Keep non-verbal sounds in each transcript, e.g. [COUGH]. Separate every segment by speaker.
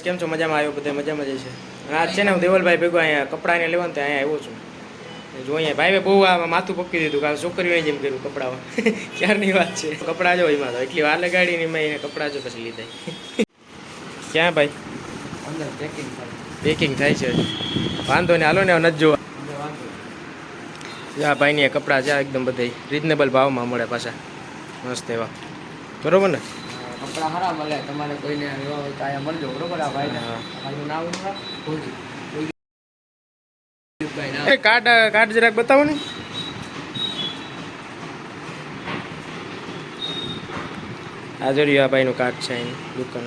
Speaker 1: Guys કેમ છો? મજામાં? આવ્યો બધા મજામાં જ છે. અને આજ છે ને હું દેવલભાઈ ભેગો અહીંયા કપડાને લેવાનું ત્યાં અહીંયા આવ્યો છું. જો અહીંયા ભાઈ બહુ આ માથું પકી દીધું કારણ છોકરીઓ જેમ કર્યું કપડામાં. [LAUGHS] ક્યારની વાત છે? કપડાં જો એમાં તો. એટલી વાર લગાડીને મેં એને કપડાં જો પછી લીધા. [LAUGHS] ક્યાં ભાઈ?
Speaker 2: અંદર પેકિંગ થાય.
Speaker 1: પેકિંગ થાય છે વાંધો ને હાલો ને નથી જોવા. આ ભાઈની કપડાં છે એકદમ બધા રિઝનેબલ ભાવમાં મળે પાછા. મસ્ત એવા. બરોબર ને?
Speaker 2: કપડા સારા મળે તમારે કોઈને લેવા હોય તો અહીંયા મળજો બરોબર આ ભાઈને. ભાઈનું નામ? ભુલજી. ભુલજીભાઈ નામ.
Speaker 1: એ કાર્ડ કાર્ડ જરાક બતાવો ને આ જોડ્યું આ ભાઈનું કાર્ડ છે એની દુકાન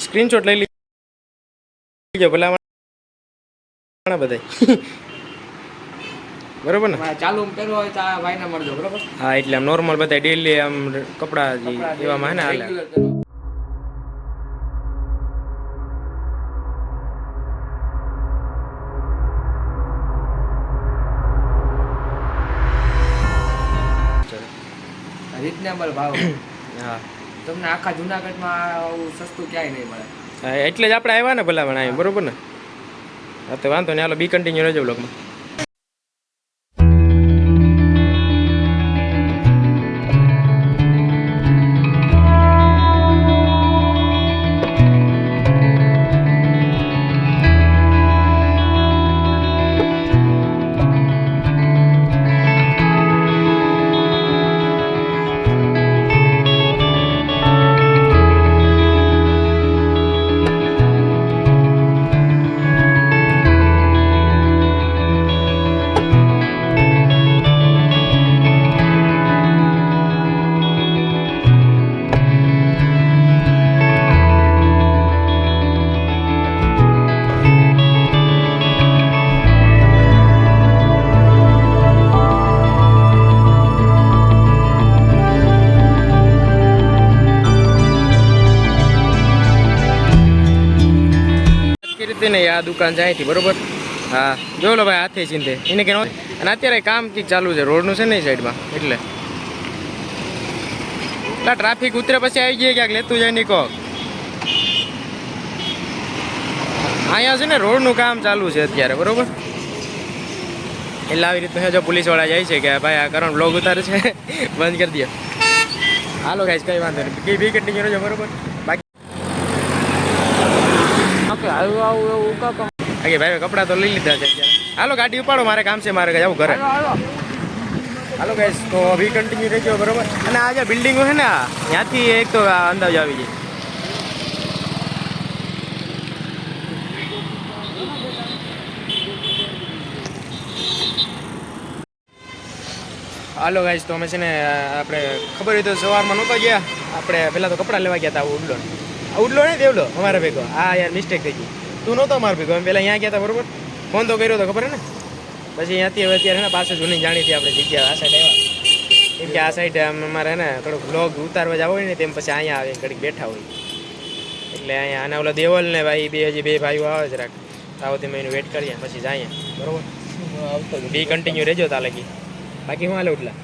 Speaker 1: સ્ક્રીનશોટ લઈ લીજો ભલા બધાય [LAUGHS] બરોબર ને?
Speaker 2: ચાલુ પહેરવું હોય તો આ વાયના મળજો બરોબર?
Speaker 1: હા એટલે આમ નોર્મલ બધા ડેલી આમ કપડાં એવામાં હે ને હાલે.
Speaker 2: રીઝનેબલ ભાવ. [COUGHS]
Speaker 1: હા.
Speaker 2: તમને આખા જુનાગઢમાં આવું સસ્તું ક્યાંય નહીં મળે.
Speaker 1: હા, એટલે જ આપણે આવ્યા ને ભલા પણ અહીંયા બરોબર ને? હા તો વાંધો નહીં હાલો બી કન્ટિન્યુ રહેજો બ્લોગમાં આ દુકાન જાય થી બરોબર? હા. જો લો ભાઈ, હાથે ચિંતે એને કે અને અત્યારે કામ કંઈક ચાલુ છે, રોડનું છે ને સાઈડમાં, એટલે. એટલા ટ્રાફિક ઉતરે પછી આવી જાય ક્યાંક, લેતું જાય નહીં કોક. અહીંયા છે ને, રોડનું કામ ચાલુ છે અત્યારે, બરોબર? એટલે આવી રીતનું જો પોલીસવાળા જાય છે કે, ભાઈ, આ કરણ બ્લોગ ઉતારે છે. [LAUGHS] બંધ કરી દો. હાલો ગાઈસ કઈ વાંધો નહીં. કઈ બી કન્ટિન્યુ રહેજો, બરોબર બાકી
Speaker 2: ઓકે આવું આવું એવું કાકા
Speaker 1: બાકી ભાઈ કપડાં તો લઈ લીધા છે અત્યારે. હાલો ગાડી ઉપાડો મારે કામ છે મારે જવું ઘરે.
Speaker 2: હાલો
Speaker 1: ગાઈસ તો અભી કન્ટિન્યુ રહેજો બરોબર? અને આ જે બિલ્ડિંગો છે ને ત્યાંથી એક તો અંદાજ આવી જાય. હાલો ગાઈસ તો અમે છે ને આપણે ખબર હોય તો સવારમાં નહોતા ગયા. આપણે પહેલાં તો કપડાં લેવા ગયા હતા ઉડલો આ ઉડલો ને દેવલો અમારા ભેગો. હા યાર મિસ્ટેક થઈ ગઈ તું નહોતો અમારો ભેગો. અમે પહેલાં અહીંયા ગયા હતા બરોબર? ફોન તો કર્યો તો ખબર ને? પછી અહીંયાથી હવે અત્યારે ને પાસે જૂની જાણીતી આપણે જગ્યા આ સાઈડ આવ્યા. કેમ કે આ સાઈડ અમારે ને થોડુંક બ્લોગ ઉતારવા જવા હોય ને તેમ પછી અહીંયા આવે ઘડીક બેઠા હોય. એટલે અહીંયા અને ઓલા દેવલ ને ભાઈ બે હજી બે ભાઈઓ આવે જરાક. તાવ તમે એનું વેટ કરીએ પછી જઈએ. બરોબર? બી કન્ટિન્યુ રહેજો. તા બાકી હું હાલે ઉઠલા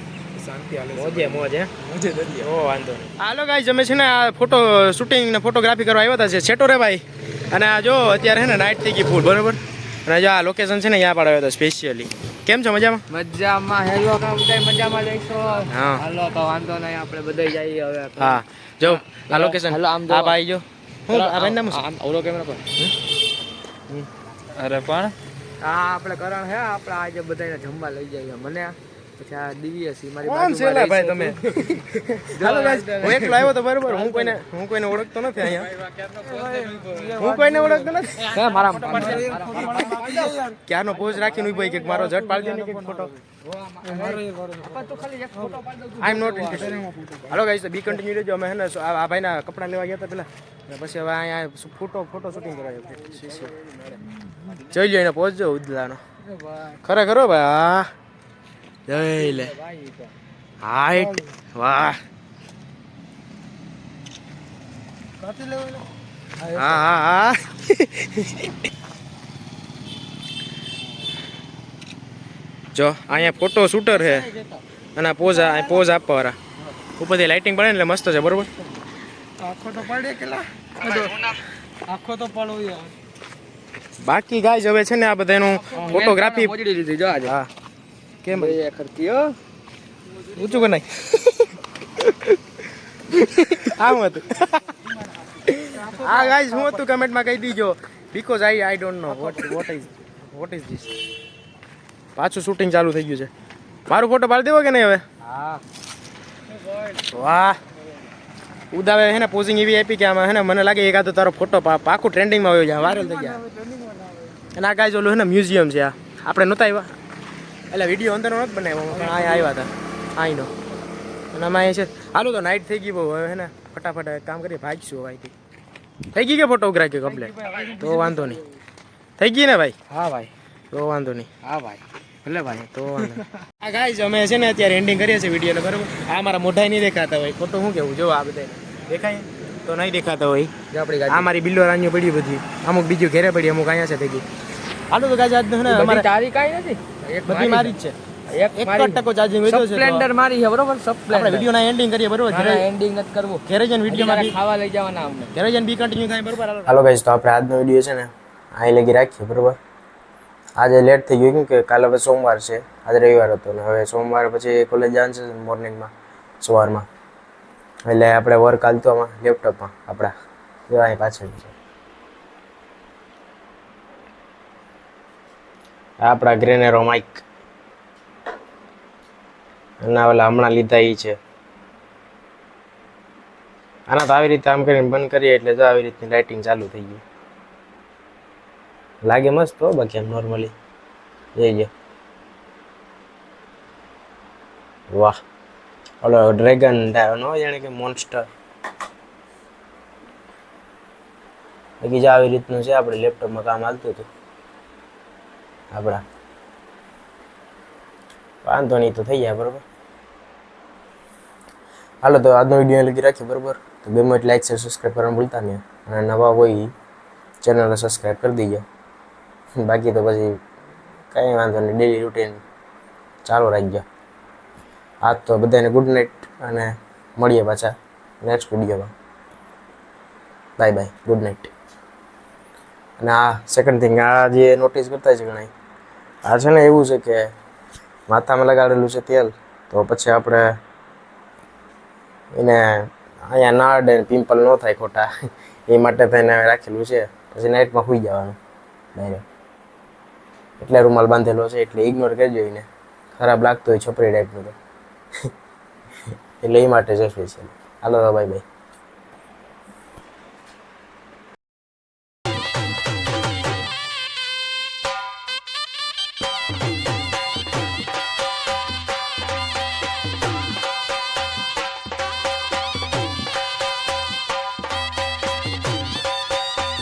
Speaker 2: શાંતિ હાલે
Speaker 1: મોજે મોજ હે?
Speaker 2: દરિયા.
Speaker 1: ઓ વાંધો નહીં. હાલો ગાઈસ અમે છે ને આ ફોટો શૂટિંગ ને ફોટોગ્રાફી કરવા આવ્યા હતા છે છેટો રે ભાઈ. અને આ જો અત્યારે છે ને નાઇટ થઈ ગઈ ફૂલ બરોબર. અને જો આ લોકેશન છે ને અહીંયા પાડ્યો હતો સ્પેશિયલી કેમ છો મજામાં?
Speaker 2: મજામાં. હેલો બધા મજામાં જઈશો?
Speaker 1: હા.
Speaker 2: હાલો તો વાંધો નહીં આપણે બધા જઈએ હવે
Speaker 1: હા. જો આ લોકેશન
Speaker 2: હાલો, આમ.
Speaker 1: આ ભાઈ જો. હું આ ભાઈ નામ
Speaker 2: આમ ઓલો કેમેરા પર.
Speaker 1: અરે પણ.
Speaker 2: હા આપણે કરણ હે આપણે આજે બધાને જમવા લઈ જઈએ. મને પછી આ દિવ્ય છે મારી
Speaker 1: કોણ છે
Speaker 2: બાજુમાં
Speaker 1: ભાઈ તમે હાલો ગાઈસ હું એકલો આવ્યો તો બરોબર હું કોઈને હું કોઈને ઓળખતો નથી અહીંયા હું કોઈને ઓળખતો નથી
Speaker 2: હે મારા
Speaker 1: ક્યારનો પોઝ રાખીને ઊભો કે મારો ઝટ પાડી દે ને photo I am not interested hello guys B continue રહેજો અમે હે ને આ ભાઈના કપડાં લેવા ગયા હતા પેલા પછી હવે અહીંયા ફોટો ફોટો શૂટિંગ કરાવ્યો જોઈ લો એને પહોંચજો ઉદલાનો ખરેખર ભાઈ હા જઈ લે. હાઈટ વાહ. હા હા હા જો અહીંયા ફોટો શૂટર છે. અને પોઝ આ પોઝ આપવા વાળા ઉપરથી લાઇટિંગ પડે ને એટલે મસ્ત છે બરોબર?
Speaker 2: આખો તો પડે કેલા આખો તો પડવું
Speaker 1: બાકી ગાય હવે છે ને આ બધાનું ફોટોગ્રાફી
Speaker 2: પહોંચી લીધી જો આજે.
Speaker 1: હા. કેમ?
Speaker 2: એ ખરતી હો.
Speaker 1: ઊંચું બનાય આમ હતું. આ ગાઈઝ હું હતું કમેન્ટમાં કહી દીજો. Because I I don't know what what is what is this પાછું શૂટિંગ ચાલુ થઈ ગયું છે. મારું ફોટો પાડી દેવો કે નહીં હવે?
Speaker 2: હા.
Speaker 1: વાહ. ઉદાવે હે ને પોઝિંગ એવી આપી કે આમાં હે ને મને લાગે એકાદો તારો ફોટો પાકું ટ્રેન્ડિંગમાં આવ્યો છે. વાયરલ થઈ ગયા. અને આ ગાય ઓલું હે ને મ્યુઝિયમ છે આ. આપણે નહોતા આવ્યા. એટલે વીડિયો અંદરનો નથી બનાવ્યો. પણ અહીંયા આવ્યા હતા. અહીંનો અને આમાં અહીં છે હાલો તો નાઇટ થઈ ગઈ બહુ. હવે ને ફટાફટ કામ કરીએ ભાગશું અહીંથી. થઈ ગઈ કે ફોટોગ્રાફી કમ્પ્લેટ તો વાંધો નહીં. થઈ ગઈ ને ભાઈ?
Speaker 2: હા ભાઈ.
Speaker 1: તો વાંધો નહીં.
Speaker 2: હા ભાઈ. ભલે ભાઈ.
Speaker 1: તો. આ ગાઈઝ અમે છે ને અત્યારે એન્ડિંગ કરીએ છીએ વિડીયોને બરાબર? આ મારા મોઢા નહીં દેખાતા હોય. ખોટું શું કેવું જો આ બધા દેખાય? તો નહીં દેખાતા હોય.
Speaker 2: જો આપણી
Speaker 1: આ મારી બિલ્લો રાણીઓ પડી બધી. અમુક બીજું ઘેરે પડી અમુક અહીંયા છે થઈ ગઈ હાલો તો ગાઈઝ આજ ને અમારી
Speaker 2: તારીખ કાંઈ નથી?
Speaker 1: બધી મારી જ છે.
Speaker 2: એક
Speaker 1: એક ટકો ચાર્જિંગ વધ્યો છે
Speaker 2: સ્પ્લેન્ડર મારી છે બરોબર?
Speaker 1: આપણે
Speaker 2: સ્પ્લેન્ડર
Speaker 1: વિડીયોના એન્ડિંગ કરીએ બરોબર? ઘરે
Speaker 2: એન્ડિંગ નથી કરવું.
Speaker 1: ઘરે જઈને વિડીયોમાં
Speaker 2: અત્યારે ખાવા લઈ જવાના અમને.
Speaker 1: ઘરે જઈને બી કન્ટિન્યુ થાય બરોબર? હાલો. ગાઈઝ તો આપણે આજનો વીડિયો છે ને અહીં લગી રાખીએ બરોબર? આજે લેટ થઈ ગયું કે કાલે હવે સોમવાર છે આજે રવિવાર હતો ને હવે સોમવાર પછી કોલેજ જવાનું છે મોર્નિંગમાં સવારમાં. એટલે આપણે વર્ક હાલતો આમાં લેપટોપમાં આપણા. જો અહીં પાછળ. છે આપણા ગ્રેનેરો માઇક. અને ઓલા હમણાં લીધા એ છે. આના તો આવી રીતે આમ કરીને બંધ કરીએ એટલે જો આવી રીતની લાઇટિંગ ચાલુ થઈ ગઈ. લાગે મસ્ત હો બાકી આમ નોર્મલી જઈ ગયો વાહ. ઓલો ડ્રેગન નો જાણે કે મોન્સ્ટર બાકી જે આવી રીતનું છે, આપણે લેપટોપમાં કામ હાલતું હતું. આપણા. વાંધો નહીં, તો થઈ જાય, બરોબર? હાલો, તો આજનો વીડિયો લગી રાખીએ, બરોબર? તો ગમે એટલે લાઈક શેર સબસ્ક્રાઈબ કરવાનું ભૂલતા નહીં. અને નવા હોય ચેનલને સબસ્ક્રાઈબ કરી દેજો. બાકી તો પછી કંઈ વાંધો નહીં ડેલી રૂટીન ચાલુ રાખજો. આજ તો બધાને ગુડ નાઇટ અને મળીએ પાછા નેક્સ્ટ વિડીયોમાં. બાય બાય ગુડ નાઇટ અને આ સેકન્ડ થિંગ આ જે નોટિસ કરતા છે ઘણા આ છે ને, એવું છે કે માથામાં લગાડેલું છે તેલ, તો પછી આપણે એને અહીંયા ના અડે પિમ્પલ ન થાય ખોટા, એ માટે થઈને રાખેલું છે. પછી નાઇટમાં સુઈ જવાનું ડાયરેક્ટ એટલે રૂમાલ બાંધેલો છે, એટલે ઇગ્નોર કરજો એને. ખરાબ લાગતો હોય છોપરી ટાઈપનું તો. [LAUGHS] એટલે એ માટે છે સ્પેશિયલ હાલો ભાઈ બાય